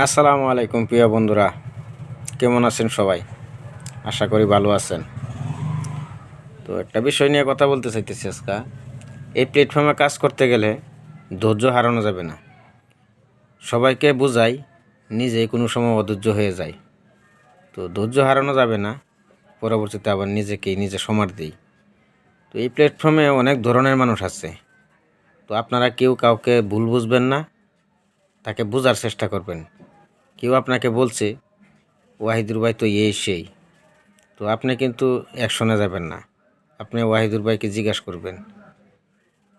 আসসালামু আলাইকুম প্রিয় বন্ধুরা। কেমন আছেন সবাই? আশা করি ভালো আছেন। তো একটা বিষয় নিয়ে কথা বলতে চাইতেছি আজকে। এই প্ল্যাটফর্মে কাজ করতে গেলে ধৈর্য হারানো যাবে না। সবাইকে বোঝাই নিজে কোনো সময় অধৈর্য হয়ে যায়। তো ধৈর্য হারানো যাবে না, পরবর্তীতে আবার নিজেকেই নিজে সমার দিই। তো এই প্ল্যাটফর্মে অনেক ধরনের মানুষ আছে। তো আপনারা কেউ কাউকে ভুল বুঝবেন না তাকে বোঝার চেষ্টা করবেন। কেউ আপনাকে বলছে, ওয়াহিদুর ভাই তো এই সেই। তো আপনি কিন্তু অ্যাকশনে যাবেন না। আপনি ওয়াহিদুর ভাইকে জিজ্ঞাসা করবেন।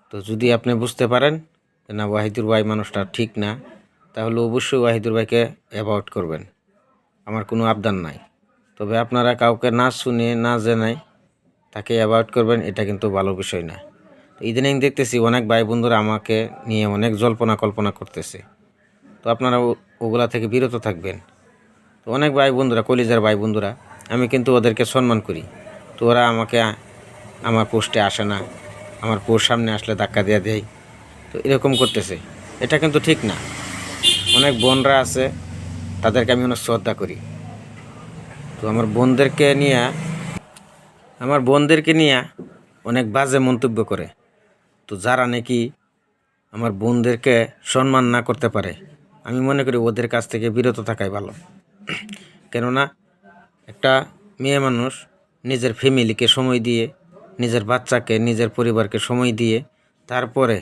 তো যদি আপনি বুঝতে পারেন না, ওয়াহিদুর ভাই মানুষটা ঠিক না, তাহলে অবশ্যই ওয়াহিদুর ভাইকে অ্যাভয়েড করবেন। আমার কোনো আবদান নাই। তবে আপনারা কাউকে না শুনে, না জেনে তাকে অ্যাভয়েড করবেন, এটা কিন্তু ভালো বিষয় না। ইদানিং দেখতেছি অনেক ভাই বন্ধুরা আমাকে নিয়ে অনেক জল্পনা কল্পনা করতেছে। তো আপনারা ওগুলা থেকে বিরত থাকবেন। তো অনেক ভাই বন্ধুরা কলিজার ভাই বন্ধুরা আমি কিন্তু ওদেরকে সম্মান করি। তো ওরা আমাকে আমার পোস্টে আসে না, আমার পোস্ট সামনে আসলে ধাক্কা দেওয়া দেয়। তো এরকম করতেছে। এটা কিন্তু ঠিক না। অনেক বোনরা আছে, তাদেরকে আমি অনেক শ্রদ্ধা করি। তো আমার বোনদেরকে নিয়ে, আমার বোনদেরকে নিয়ে অনেক বাজে মন্তব্য করে। তো যারা নাকি আমার বোনদেরকে সম্মান না করতে পারে আমি মনে করি ওদের কাছ থেকে বিরত থাকাই ভালো। কেননা একটা মেয়ে মানুষ নিজের ফ্যামিলিকে সময় দিয়ে, নিজের বাচ্চাকে, নিজের পরিবারকে সময় দিয়ে তারপরে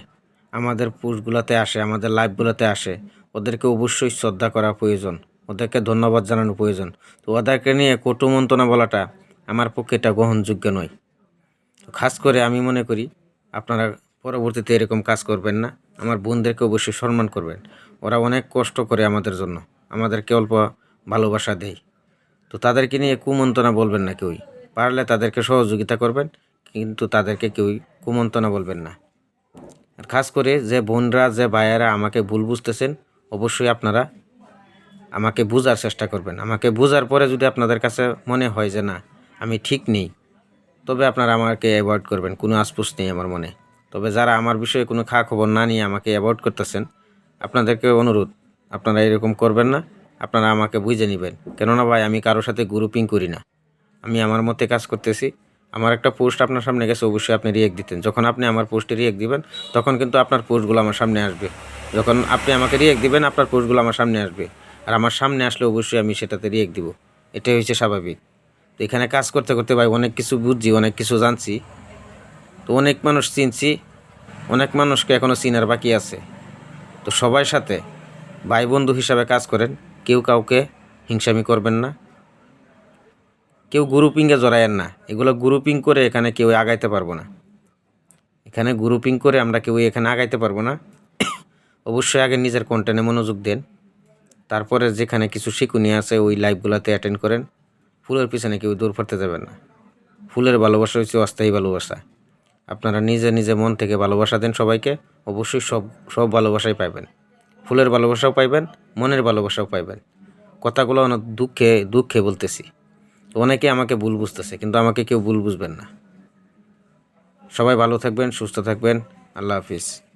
আমাদের পোস্টগুলোতে আসে, আমাদের লাইফগুলোতে আসে, ওদেরকে অবশ্যই শ্রদ্ধা করা প্রয়োজন, ওদেরকে ধন্যবাদ জানানো প্রয়োজন। তো ওদেরকে নিয়ে কটু মন্তনা বলাটা আমার পক্ষে এটা গ্রহণযোগ্য নয়। খাস করে আমি মনে করি আপনারা পরবর্তীতে এরকম কাজ করবেন না, আমার বোনদেরকে অবশ্যই সম্মান করবেন। ওরা অনেক কষ্ট করে আমাদের জন্য, আমাদেরকে অল্প ভালোবাসা দেয়। তো তাদেরকে নিয়ে কুমন্তনা বলবেন না কেউই। পারলে তাদেরকে সহযোগিতা করবেন, কিন্তু তাদেরকে কেউই কুমন্তনা বলবেন না। আর খাস করে যে বোনরা, যে ভাইয়েরা আমাকে ভুল বুঝতেছেন, অবশ্যই আপনারা আমাকে বোঝার চেষ্টা করবেন। আমাকে বোঝার পরে যদি আপনাদের কাছে মনে হয় যে না, আমি ঠিক নেই, তবে আপনারা আমাকে অ্যাভয়েড করবেন। কোনো আসপুস নেই আমার মনে। তবে যারা আমার বিষয়ে কোনো খা খবর না নিয়ে আমাকে অ্যাভয়েড করতেছেন আপনাদেরকে অনুরোধ, আপনারা এরকম করবেন না, আপনারা আমাকে বুঝে নেবেন। কেননা ভাই, আমি কারোর সাথে গ্রুপিং করি না। আমি আমার মতে কাজ করতেছি। আমার একটা পোস্ট আপনার সামনে গেছে, অবশ্যই আপনি রিয়েক্ট দিতেন। যখন আপনি আমার পোস্টে রিয়েক্ট দিবেন, তখন কিন্তু আপনার পোস্টগুলো আমার সামনে আসবে। যখন আপনি আমাকে রিয়েক্ট দিবেন, আপনার পোস্টগুলো আমার সামনে আসবে। আর আমার সামনে আসলে অবশ্যই আমি সেটাতে রিয়েক্ট দিব। এটাই হচ্ছে স্বাভাবিক। তো এখানে কাজ করতে করতে ভাই, অনেক কিছু বুঝছি, অনেক কিছু জানছি। তো অনেক মানুষ চিনছি, অনেক মানুষকে এখনও চিনার বাকি আছে। তো সবার সাথে ভাই বন্ধু হিসাবে কাজ করেন। কেউ কাউকে হিংসামি করবেন না। কেউ গ্রুপিংয়ে জড়ায়েন না। এগুলো গ্রুপিং করে এখানে কেউ আগাইতে পারব না। এখানে গ্রুপিং করে আমরা কেউ এখানে আগাইতে পারব না। অবশ্যই আগে নিজের কন্টেন্টে মনোযোগ দেন। তারপরে যেখানে কিছু শিকুনি আছে, ওই লাইভগুলোতে অ্যাটেন্ড করেন। ফুলের পিছনে কেউ দূর পড়তে যাবেন না। ফুলের ভালোবাসা হচ্ছে অস্থায়ী ভালোবাসা। আপনারা নিজে নিজে মন থেকে ভালোবাসা দেন সবাইকে, অবশ্যই সব সব ভালোবাসাই পাইবেন। ফুলের ভালোবাসাও পাইবেন, মনের ভালোবাসাও পাইবেন। কথাগুলো অনেক দুঃখে দুঃখে বলতেছি। অনেকে আমাকে ভুল বুঝতেছে, কিন্তু আমাকে কেউ ভুল বুঝবেন না। সবাই ভালো থাকবেন, সুস্থ থাকবেন। আল্লাহ হাফিজ।